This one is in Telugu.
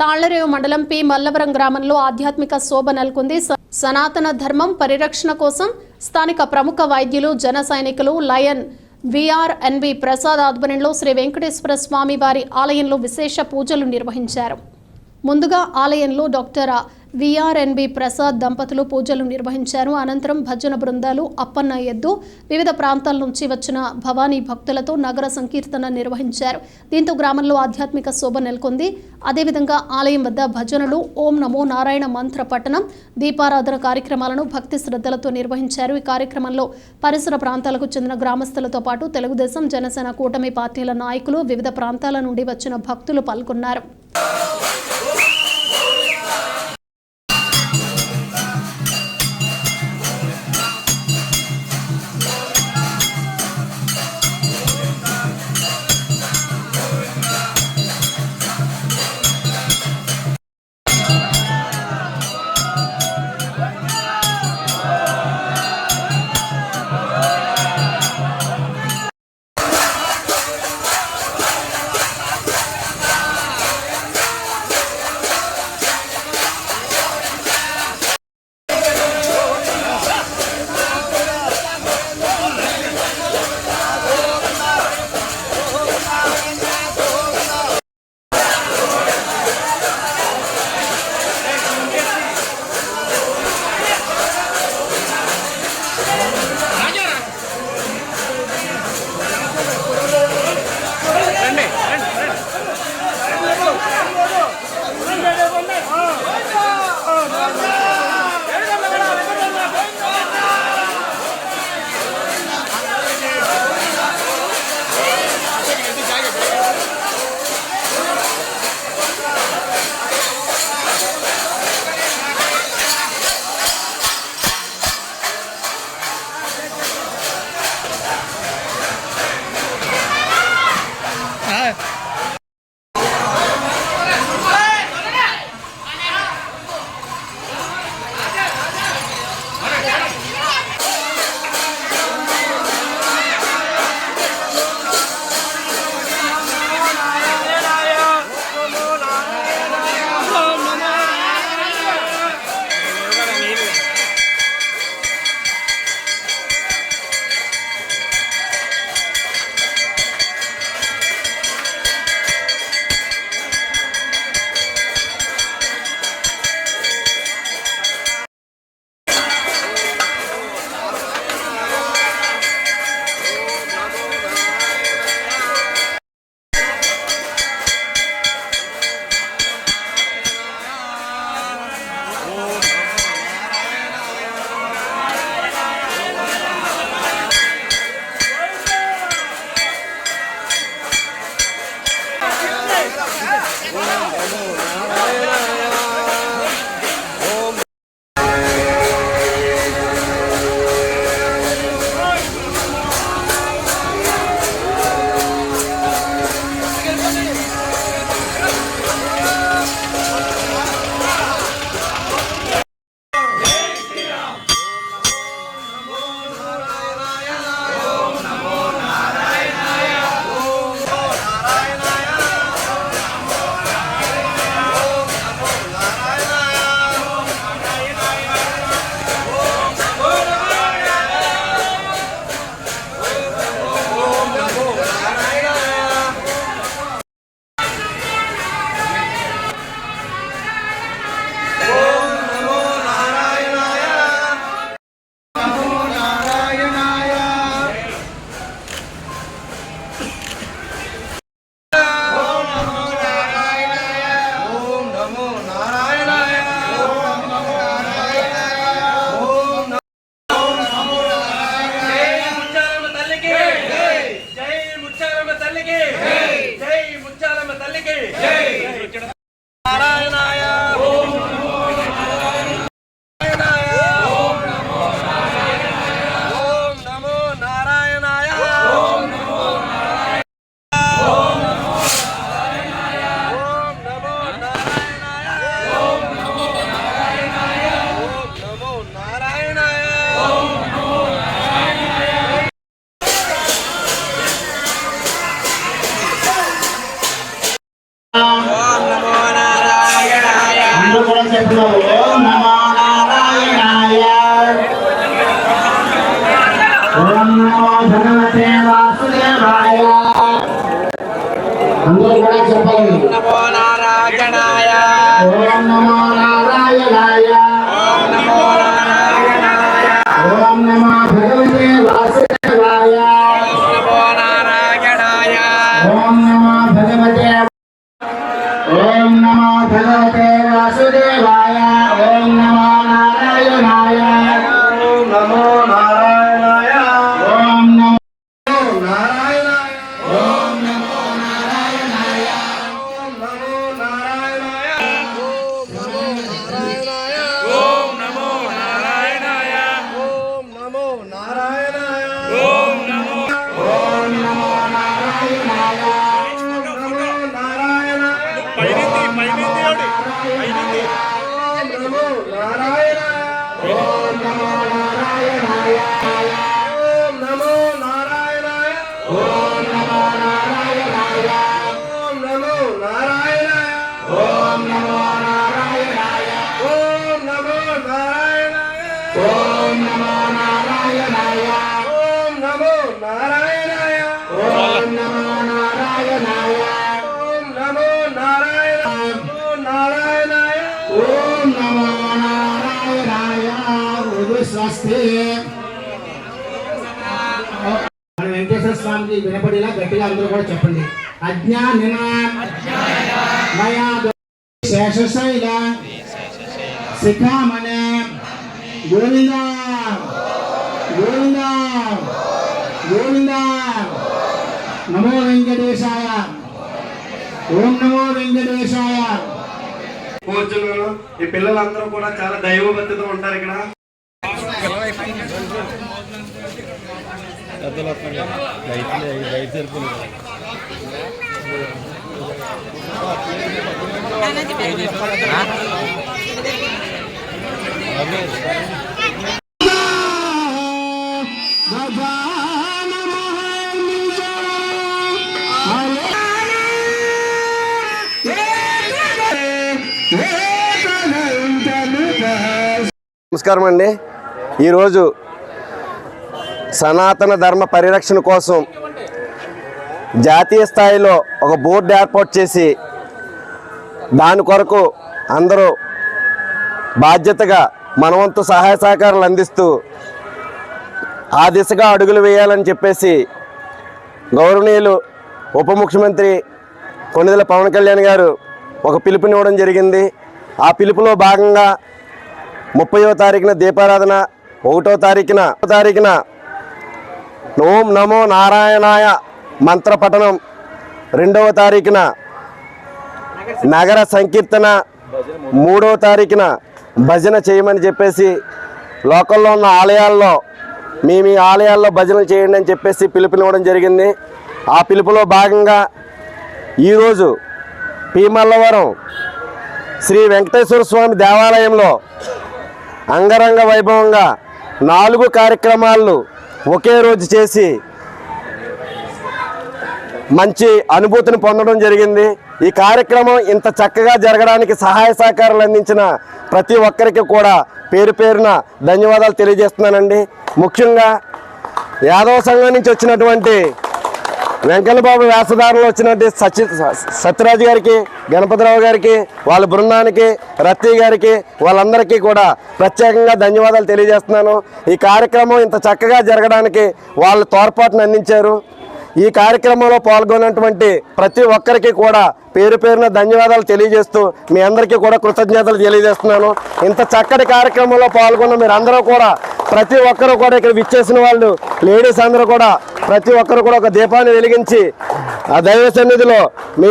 తాళ్ళరేవు మండలం పి. మల్లవరం గ్రామంలో ఆధ్యాత్మిక శోభ నెలకొంది. సనాతన ధర్మం పరిరక్షణ కోసం స్థానిక ప్రముఖ వైద్యులు జన సైనికులు లయన్ విఆర్ఎన్బి ప్రసాద్ ఆధ్వర్యంలో శ్రీ వెంకటేశ్వర స్వామి వారి ఆలయంలో విశేష పూజలు నిర్వహించారు. ముందుగా ఆలయంలో డాక్టర్ విఆర్ఎన్బి ప్రసాద్ దంపతులు పూజలు నిర్వహించారు. అనంతరం భజన బృందాలు అప్పన్న ఎద్దు వివిధ ప్రాంతాల నుంచి వచ్చిన భవానీ భక్తులతో నగర సంకీర్తన నిర్వహించారు. దీంతో గ్రామంలో ఆధ్యాత్మిక శోభ నెలకొంది. అదేవిధంగా ఆలయం వద్ద భజనలు ఓం నమో నారాయణ మంత్ర పఠనం దీపారాధన కార్యక్రమాలను భక్తి శ్రద్ధలతో నిర్వహించారు. ఈ కార్యక్రమంలో పరిసర ప్రాంతాలకు చెందిన గ్రామస్తులతో పాటు తెలుగుదేశం జనసేన కూటమి పార్టీల నాయకులు వివిధ ప్రాంతాల నుండి వచ్చిన భక్తులు పాల్గొన్నారు. 하지만 శాస్త్రి మన వెంకటేశ్వర స్వామికి వినపడేలా గట్టిగా అందరూ కూడా చెప్పండి. అజ్ఞానిన మయా శేషశైల శిఖామణ గోవింద గోవింద గోవింద. నమో వెంకటేశాయ. ఓం నమో వెంకటేశాయ. కూర్చున్నాను. ఈ పిల్లలందరూ కూడా చాలా దైవభక్తితో ఉంటారు ఇక్కడ. పెద్దలు వస్తున్నాయి రైతులే రైతు సరుకులు నమస్కారం అండి. ఈరోజు సనాతన ధర్మ పరిరక్షణ కోసం జాతీయ స్థాయిలో ఒక బోర్డు ఏర్పాటు చేసి దాని కొరకు అందరూ బాధ్యతగా మనవంతు సహాయ సహకారాలు అందిస్తూ ఆ దిశగా అడుగులు వేయాలని చెప్పేసి గౌరవనీయులు ఉప ముఖ్యమంత్రి కొన్నిదల పవన్ కళ్యాణ్ గారు ఒక పిలుపునివ్వడం జరిగింది. ఆ పిలుపులో భాగంగా ముప్పయో తారీఖున దీపారాధన ఒకటో తారీఖున తారీఖున ఓం నమో నారాయణాయ మంత్ర పఠనం. రెండవ తారీఖున నగర సంకీర్తన. మూడవ తారీఖున భజన చేయమని చెప్పేసి లోకల్లో ఉన్న ఆలయాల్లో మీ మీ ఆలయాల్లో భజన చేయండి అని చెప్పేసి పిలుపునివ్వడం జరిగింది. ఆ పిలుపులో భాగంగా ఈరోజు పీమల్లవరం శ్రీ వెంకటేశ్వర స్వామి దేవాలయంలో అంగరంగ వైభవంగా నాలుగు కార్యక్రమాలు ఒకే రోజు చేసి మంచి అనుభూతిని పొందడం జరిగింది. ఈ కార్యక్రమం ఇంత చక్కగా జరగడానికి సహాయ సహకారాలు అందించిన ప్రతి ఒక్కరికి కూడా పేరు పేరున ధన్యవాదాలు తెలియజేస్తున్నానండి. ముఖ్యంగా యాదవ సంఘం నుంచి వచ్చినటువంటి వెంకన్నబాబు వ్యాసదారులు వచ్చినట్టు సచి సత్యరాజు గారికి గణపతిరావు గారికి వాళ్ళ బృందానికి రత్తి గారికి వాళ్ళందరికీ కూడా ప్రత్యేకంగా ధన్యవాదాలు తెలియజేస్తున్నాను. ఈ కార్యక్రమం ఇంత చక్కగా జరగడానికి వాళ్ళ తోడ్పాటును అందించారు. ఈ కార్యక్రమంలో పాల్గొన్నటువంటి ప్రతి ఒక్కరికి కూడా పేరు పేరున ధన్యవాదాలు తెలియజేస్తూ మీ అందరికీ కూడా కృతజ్ఞతలు తెలియజేస్తున్నాను. ఇంత చక్కటి కార్యక్రమంలో పాల్గొన్న మీరందరూ కూడా ప్రతి ఒక్కరూ కూడా ఇక్కడ విచ్చేసిన వాళ్ళు లేడీస్ అందరూ కూడా ప్రతి ఒక్కరు కూడా ఒక దీపాన్ని వెలిగించి ఆ దైవ సన్నిధిలో మీ